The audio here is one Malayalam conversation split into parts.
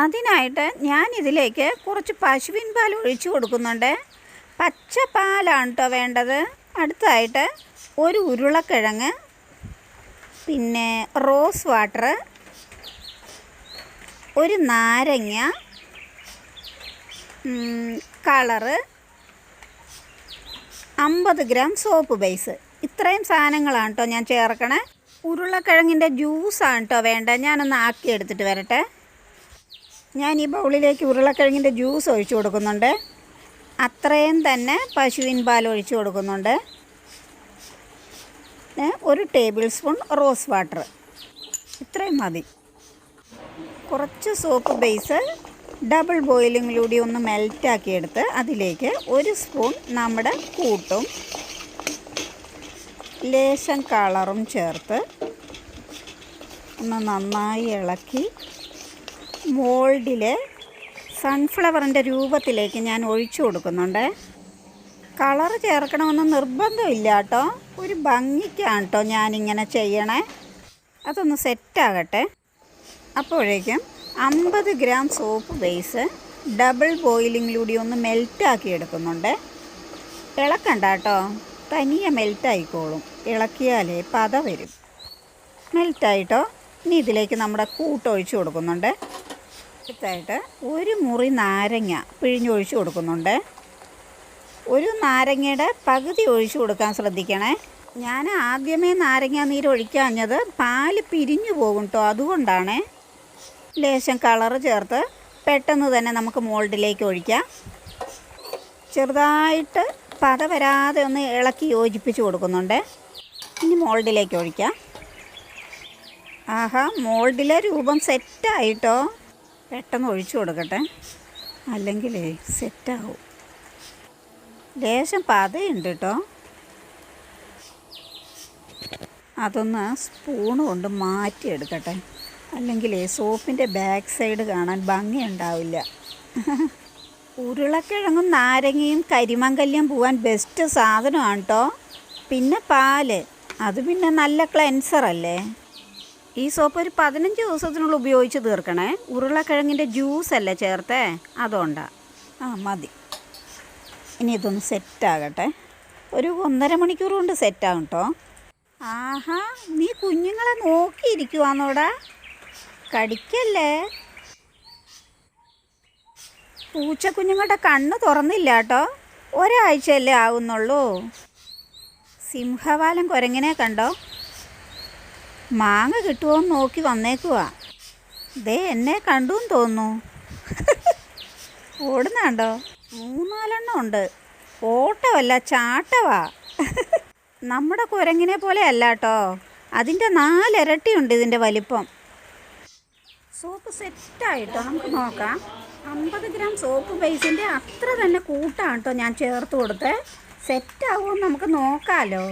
അതിനായിട്ട് ഞാൻ ഇതിലേക്ക് കുറച്ച് പശുവിൻ പാൽ ഒഴിച്ചു കൊടുക്കുന്നുണ്ട്. പച്ച പാലാണ് കേട്ടോ വേണ്ടത്. അടുത്തതായിട്ട് ഒരു ഉരുളക്കിഴങ്ങ് പിന്നെ റോസ് വാട്ടർ ഒരു നാരങ്ങ കളറ് അമ്പത് ഗ്രാം സോപ്പ് ബേസ്. ഇത്രയും സാധനങ്ങളാണ് കേട്ടോ ഞാൻ ചേർക്കണേ. ഉരുളക്കിഴങ്ങിന്റെ ജ്യൂസാണ് കേട്ടോ വേണ്ടത്. ഞാനൊന്ന് ആക്കി എടുത്തിട്ട് വരട്ടെ. ഞാൻ ഈ ബൗളിലേക്ക് ഉരുളക്കിഴങ്ങിന്റെ ജ്യൂസ് ഒഴിച്ചു കൊടുക്കുന്നുണ്ട്. അത്രയും തന്നെ പശുവിൻ പാൽ ഒഴിച്ചു കൊടുക്കുന്നുണ്ട്. ഒരു ടേബിൾ സ്പൂൺ റോസ് വാട്ടർ. ഇത്രയും മതി. കുറച്ച് സോപ്പ് ബേസ് ഡബിൾ ബോയിലിങ്ങിലൂടെ ഒന്ന് മെൽറ്റാക്കിയെടുത്ത് അതിലേക്ക് ഒരു സ്പൂൺ നമ്മുടെ കൂട്ടും ലേശം കളറും ചേർത്ത് ഒന്ന് നന്നായി ഇളക്കി മോൾഡിലെ സൺഫ്ലവറിന്റെ രൂപത്തിലേക്ക് ഞാൻ ഒഴിച്ചു കൊടുക്കുന്നുണ്ട്. കളർ ചേർക്കണമെന്ന് നിർബന്ധമില്ല കേട്ടോ ഒരു ഭംഗിക്കാണ് കേട്ടോ ഞാനിങ്ങനെ ചെയ്യണേ. അതൊന്ന് സെറ്റാകട്ടെ. അപ്പോഴേക്കും അമ്പത് ഗ്രാം സോപ്പ് ബേസ് ഡബിൾ ബോയിലിങ്ങിലൂടെ ഒന്ന് മെൽറ്റാക്കി എടുക്കുന്നുണ്ട്. ഇളക്കണ്ട കേട്ടോ തനിയെ മെൽറ്റായിക്കോളും. ഇളക്കിയാലേ പത വരും. മെൽറ്റായിട്ടോ. ഇനി ഇതിലേക്ക് നമ്മുടെ കൂട്ടൊഴിച്ച് കൊടുക്കുന്നുണ്ട്. അടുത്തായിട്ട് ഒരു മുറി നാരങ്ങ പിഴിഞ്ഞൊഴിച്ച് കൊടുക്കുന്നുണ്ട്. ഒരു നാരങ്ങയുടെ പകുതി ഒഴിച്ചു കൊടുക്കാൻ ശ്രദ്ധിക്കണേ. ഞാൻ ആദ്യമേ നാരങ്ങ നീര് ഒഴിക്കാഞ്ഞത് പാൽ പിരിഞ്ഞു പോകും കേട്ടോ അതുകൊണ്ടാണ്. ലേശം കളറ് ചേർത്ത് പെട്ടെന്ന് തന്നെ നമുക്ക് മോൾഡിലേക്ക് ഒഴിക്കാം. ചെറുതായിട്ട് പത വരാതെ ഒന്ന് ഇളക്കി യോജിപ്പിച്ച് കൊടുക്കുന്നുണ്ട്. ഇനി മോൾഡിലേക്ക് ഒഴിക്കാം. ആഹാ മോൾഡിലെ രൂപം സെറ്റായിട്ടോ പെട്ടെന്ന് ഒഴിച്ചു കൊടുക്കട്ടെ. അല്ലെങ്കിലേ സെറ്റാവും. ലേശം പതയുണ്ട് കേട്ടോ അതൊന്ന് സ്പൂൺ കൊണ്ട് മാറ്റിയെടുക്കട്ടെ. അല്ലെങ്കിൽ സോപ്പിന്റെ ബാക്ക് സൈഡ് കാണാൻ ഭംഗിയുണ്ടാവില്ല. ഉരുളക്കിഴങ്ങും നാരങ്ങയും കരിമങ്കല്യം പോവാൻ ബെസ്റ്റ് സാധനമാണ് കേട്ടോ പിന്നെ പാൽ. അത് പിന്നെ നല്ല ക്ലെൻസർ അല്ലേ? ഈ സോപ്പ് ഒരു പതിനഞ്ച് ദിവസത്തിനുള്ളിൽ ഉപയോഗിച്ച് തീർക്കണേ. ഉരുളക്കിഴങ്ങിന്റെ ജ്യൂസ് അല്ലേ ചേർത്തേ? അതുകൊണ്ടാ. ആ മതി. ഇനി ഇതൊന്ന് സെറ്റാകട്ടെ ഒരു ഒന്നര മണിക്കൂർ കൊണ്ട് സെറ്റാകും കേട്ടോ ആഹാ നീ കുഞ്ഞുങ്ങളെ നോക്കിയിരിക്കുവാന്നോടാ. കടിക്കല്ലേ? പൂച്ച കുഞ്ഞുങ്ങളുടെ കണ്ണ് തുറന്നില്ല കേട്ടോ ഒരാഴ്ചയല്ലേ ആവുന്നുള്ളൂ. സിംഹവാലം കുരങ്ങിനെ കണ്ടോ? മാങ്ങ കിട്ടുമോ എന്ന് നോക്കി വന്നേക്കുവാ. ദേ എന്നെ കണ്ടു എന്ന് തോന്നുന്നു. ഓടുന്നുണ്ടോ? മൂന്നാലെണ്ണം ഉണ്ട്. ഓട്ടമല്ല ചാട്ടവാ. നമ്മുടെ കുരങ്ങിനെ പോലെ അല്ല കേട്ടോ അതിന്റെ നാലിരട്ടിയുണ്ട് ഇതിന്റെ വലിപ്പം. സോപ്പ് സെറ്റായിട്ടോ? നമുക്ക് നോക്കാം. അമ്പത് ഗ്രാം സോപ്പ് ബേസിന്റെ അത്ര തന്നെ കൂട്ടാണ് കേട്ടോ ഞാൻ ചേർത്ത് കൊടുത്തത് സെറ്റാവുമെന്ന് നമുക്ക് നോക്കാമല്ലോ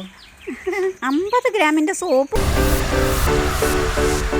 അമ്പത് ഗ്രാമിന്റെ സോപ്പ് Música